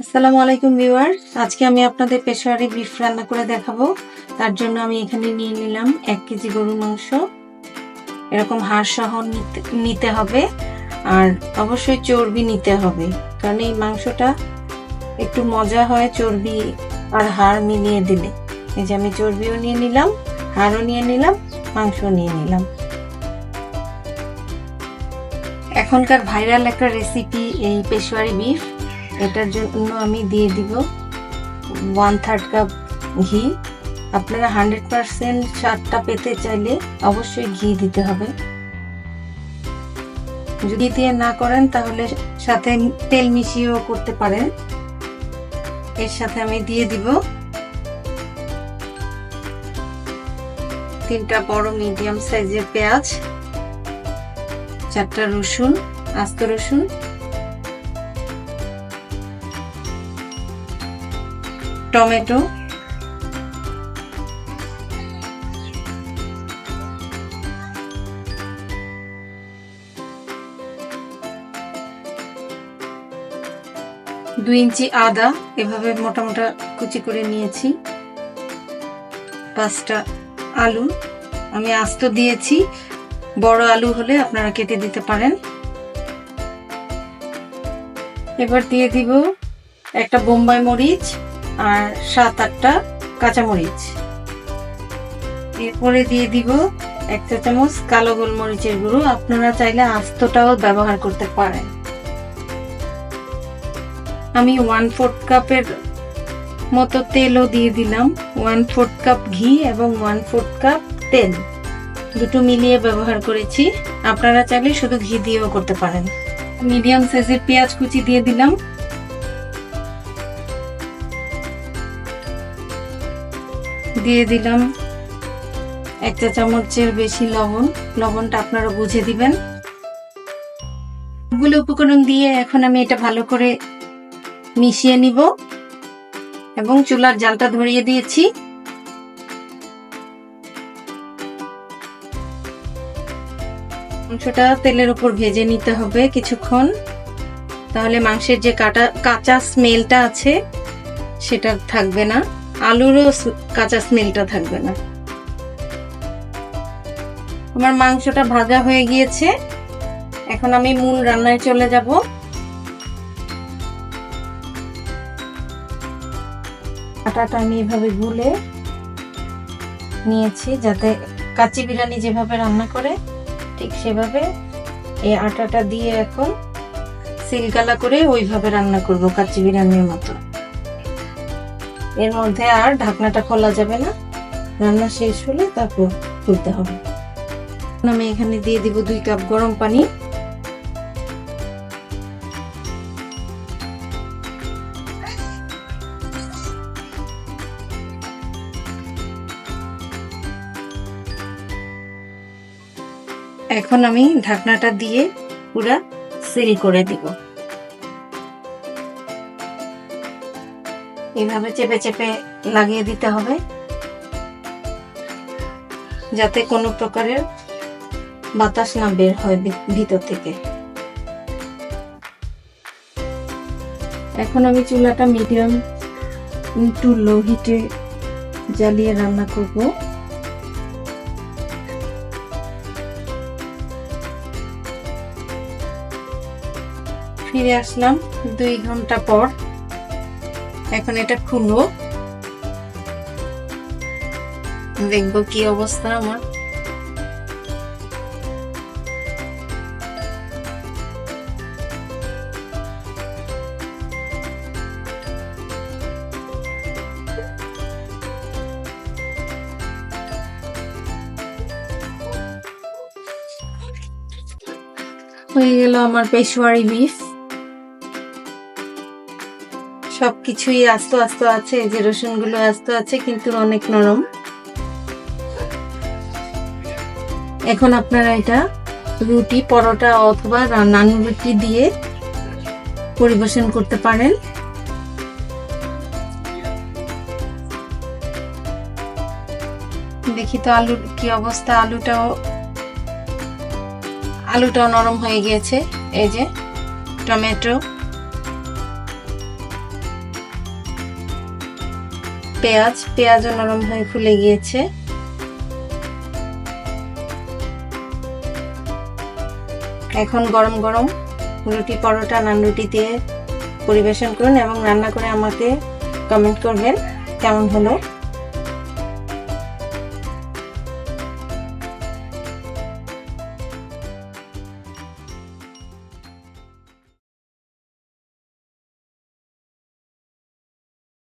আসসালামু আলাইকুম ভিউয়ার। আজকে আমি আপনাদের পেশোয়ারি বিফ রান্না করে দেখাবো। তার জন্য আমি এখানে নিয়ে নিলাম এক কেজি গরুর মাংস। এরকম হাড় সহ নিতে নিতে হবে। আর অবশ্যই চর্বি নিতে হবে। কারণ এই মাংসটা একটু মজা হয় চর্বি আর হাড় মিলিয়ে দিলে। এই যে আমি চর্বিও নিয়ে নিলাম, হাড়ও নিয়ে নিলাম মাংস নিয়ে নিলাম। এখনকার ভাইরাল একটা রেসিপি এই পেশোয়ারি বিফ। এটার জন্য আমি দিয়ে দিব ওয়ান থার্ড কাপ ঘি। আপনারা হান্ড্রেড পার্সেন্ট স্বাদটা পেতে চাইলে অবশ্যই ঘি দিতে হবে। যদি দিয়ে না করেন তাহলে সাথে তেল মিশিয়েও করতে পারেন। এর সাথে আমি দিয়ে দিব তিনটা বড় মিডিয়াম সাইজের পেঁয়াজ, চারটা রসুন, আস্ত রসুন। টমেটো। দুই ইঞ্চি আদা, এভাবে মোটা মোটা কুচি করে নিয়েছি। পাঁচটা আলু। আমি আস্ত দিয়েছি। বড় আলু হলে আপনারা কেটে দিতে পারেন। এবার দিয়ে দিব একটা বোম্বাই মরিচ। আর সাত আটটা কাঁচামরিচ। এরপরে দিয়ে দিব এক চা চামচ কালো গোলমরিচের গুঁড়ো। আপনারা চাইলে আস্তটাও ব্যবহার করতে পারেন। আমি ওয়ান ফোর্থ কাপের মতো তেলও দিয়ে দিলাম। ওয়ান ফোর্থ কাপ ঘি এবং ওয়ান ফোর্থ কাপ তেল। দুটো মিলিয়ে ব্যবহার করেছি। আপনারা চাইলে শুধু ঘি দিয়েও করতে পারেন। মিডিয়াম সাইজের পেঁয়াজ কুচি দিয়ে দিলাম। দিয়ে দিলাম এক চা চামচের বেশি লবণ। লবণটা আপনারা বুঝে দিবেন। গুলো উপকরণ দিয়ে এখন আমি এটা ভালো করে মিশিয়ে নিব এবং চুলার জালটা ধরিয়ে দিয়েছি। মাংসটা তেলের উপর ভেজে নিতে হবে কিছুক্ষণ। তাহলে মাংসের যে কাটা, কাঁচা স্মেলটা আছে, সেটা থাকবে না। আলুরও কাঁচা স্মেলটা থাকবে না। আমার মাংসটা ভাজা হয়ে গিয়েছে। এখন আমি মূল রান্নায় চলে যাব। আটাটা আমি এভাবে গুলে নিয়েছি যাতে কাচি বিরিয়ানি যেভাবে রান্না করে, ঠিক সেভাবে এই আটাটা দিয়ে এখন সিলগালা করে ওইভাবে রান্না করব কাচি বিরিয়ানির মতো। এর মধ্যে আর ঢাকনাটা খোলা যাবে না। রান্না শেষ হলে তারপর খুলতে হবে। আমি এখানে দিয়ে দিব দুই কাপ গরম পানি। এখন আমি ঢাকনাটা দিয়ে পুরা সিল করে দিব। এইভাবে চেপে চেপে লাগিয়ে দিতে হবে। যাতে কোনো প্রকারের বাতাস না বের হয় ভিতর থেকে। এখন আমি চুলাটা মিডিয়াম টু লো হিটে জ্বালিয়ে রান্না করব। ফিরে আসলাম দুই ঘণ্টা পর। এখন এটা খুলবো। দেখব কি অবস্থা আমার। হয়ে গেল আমার পেশোয়ারি বিফ। সবকিছুই আস্ত আস্ত আছে যে রসুনগুলো আস্ত আছে, কিন্তু অনেক নরম। এখন আপনারা এটা রুটি, পরোটা অথবা নান রুটি দিয়ে পরিবেশন করতে পারেন। দেখি তো আলুর কি অবস্থা, আলুটাও আলুটাও নরম হয়ে গিয়েছে। এই যে টমেটো পেঁয়াজ পেঁয়াজও নরম হয়ে ফুলে গিয়েছে। এখন গরম গরম রুটি পরোটা নান রুটি দিয়ে পরিবেশন করুন এবং রান্না করে আমাকে কমেন্ট করবেন কেমন হলো।